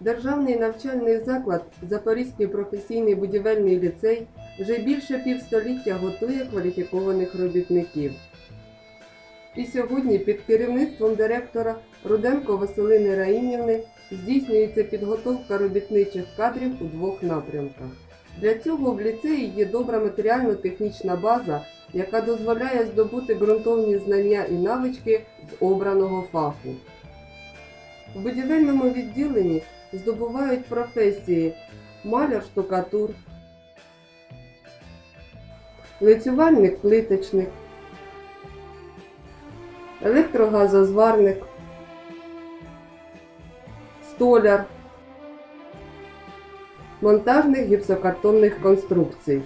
Державний навчальний заклад Запорізький професійний будівельний ліцей вже більше півстоліття готує кваліфікованих робітників. І сьогодні під керівництвом директора Руденко Василини Раїнівни здійснюється підготовка робітничих кадрів у двох напрямках. Для цього в ліцеї є добра матеріально-технічна база, яка дозволяє здобути ґрунтовні знання і навички з обраного фаху. В будівельному відділенні здобувають професії маляр-штукатур, лицювальник-плиточник, електрогазозварник, столяр, монтажних гіпсокартонних конструкцій.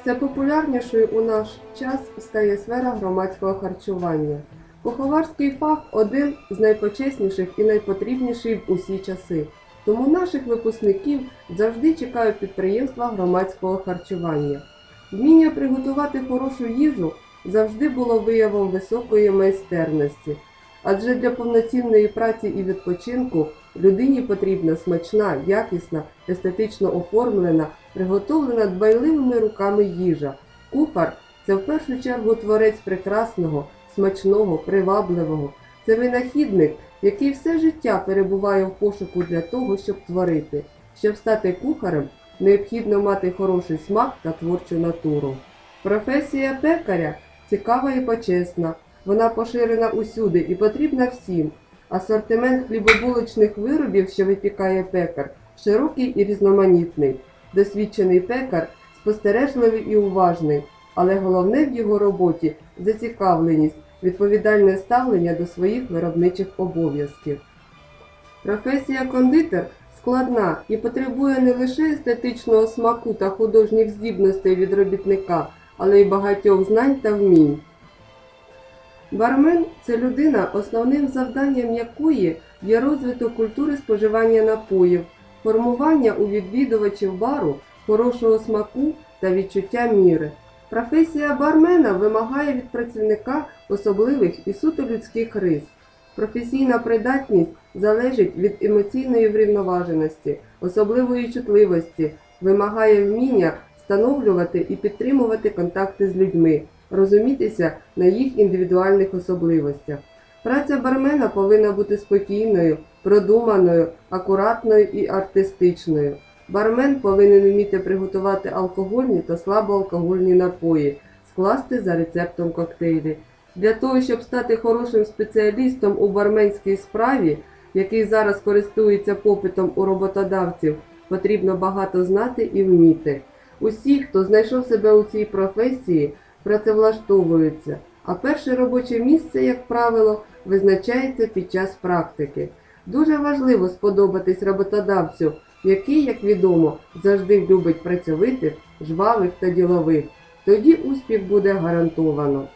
Все популярнішою у наш час стає сфера громадського харчування. Куховарський фах один з найпочесніших і найпотрібніший в усі часи. Тому наших випускників завжди чекають підприємства громадського харчування. Вміння приготувати хорошу їжу завжди було виявом високої майстерності, адже для повноцінної праці і відпочинку людині потрібна смачна, якісна, естетично оформлена, приготовлена дбайливими руками їжа. Кухар це в першу чергу творець прекрасного, смачного, привабливого. Це винахідник, який все життя перебуває в пошуку для того, щоб творити. Щоб стати кухарем, необхідно мати хороший смак та творчу натуру. Професія пекаря цікава і почесна. Вона поширена усюди і потрібна всім. Асортимент хлібобулочних виробів, що випікає пекар, широкий і різноманітний. Досвідчений пекар спостережливий і уважний, але головне в його роботі зацікавленість, відповідальне ставлення до своїх виробничих обов'язків. Професія кондитер складна і потребує не лише естетичного смаку та художніх здібностей від робітника, але й багатьох знань та вмінь. Бармен це людина, основним завданням якої є розвиток культури споживання напоїв, формування у відвідувачів бару хорошого смаку та відчуття міри. Професія бармена вимагає від працівника особливих і суто людських рис. Професійна придатність залежить від емоційної врівноваженості, особливої чутливості, вимагає вміння встановлювати і підтримувати контакти з людьми, розумітися на їх індивідуальних особливостях. Праця бармена повинна бути спокійною, продуманою, акуратною і артистичною. Бармен повинен вміти приготувати алкогольні та слабоалкогольні напої, скласти за рецептом коктейлі. Для того, щоб стати хорошим спеціалістом у барменській справі, який зараз користується попитом у роботодавців, потрібно багато знати і вміти. Усі, хто знайшов себе у цій професії, працевлаштовуються, а перше робоче місце, як правило, визначається під час практики. Дуже важливо сподобатись роботодавцю, який, як відомо, завжди любить працьовитих, жвавих та ділових. Тоді успіх буде гарантовано.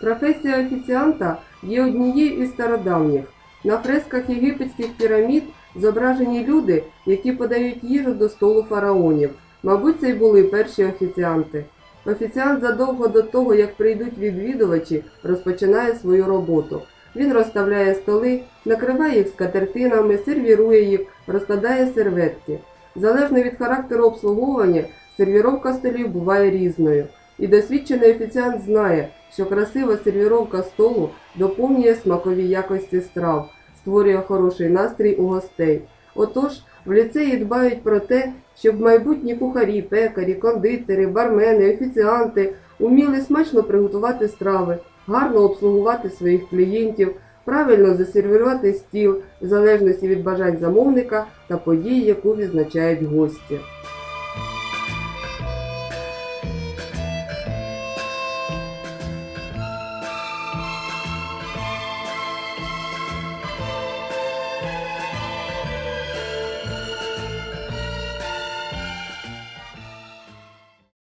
Професія офіціанта є однією із стародавніх. На фресках єгипетських пірамід зображені люди, які подають їжу до столу фараонів. Мабуть, це й були перші офіціанти. Офіціант задовго до того, як прийдуть відвідувачі, розпочинає свою роботу. Він розставляє столи, накриває їх скатертинами, сервірує їх, розкладає серветки. Залежно від характеру обслуговування, сервіровка столів буває різною. І досвідчений офіціант знає, що красива сервіровка столу доповнює смакові якості страв, створює хороший настрій у гостей. Отож, в ліцеї дбають про те, щоб майбутні кухарі, пекарі, кондитери, бармени, офіціанти уміли смачно приготувати страви, гарно обслугувати своїх клієнтів, правильно засервірувати стіл в залежності від бажань замовника та події, яку відзначають гості.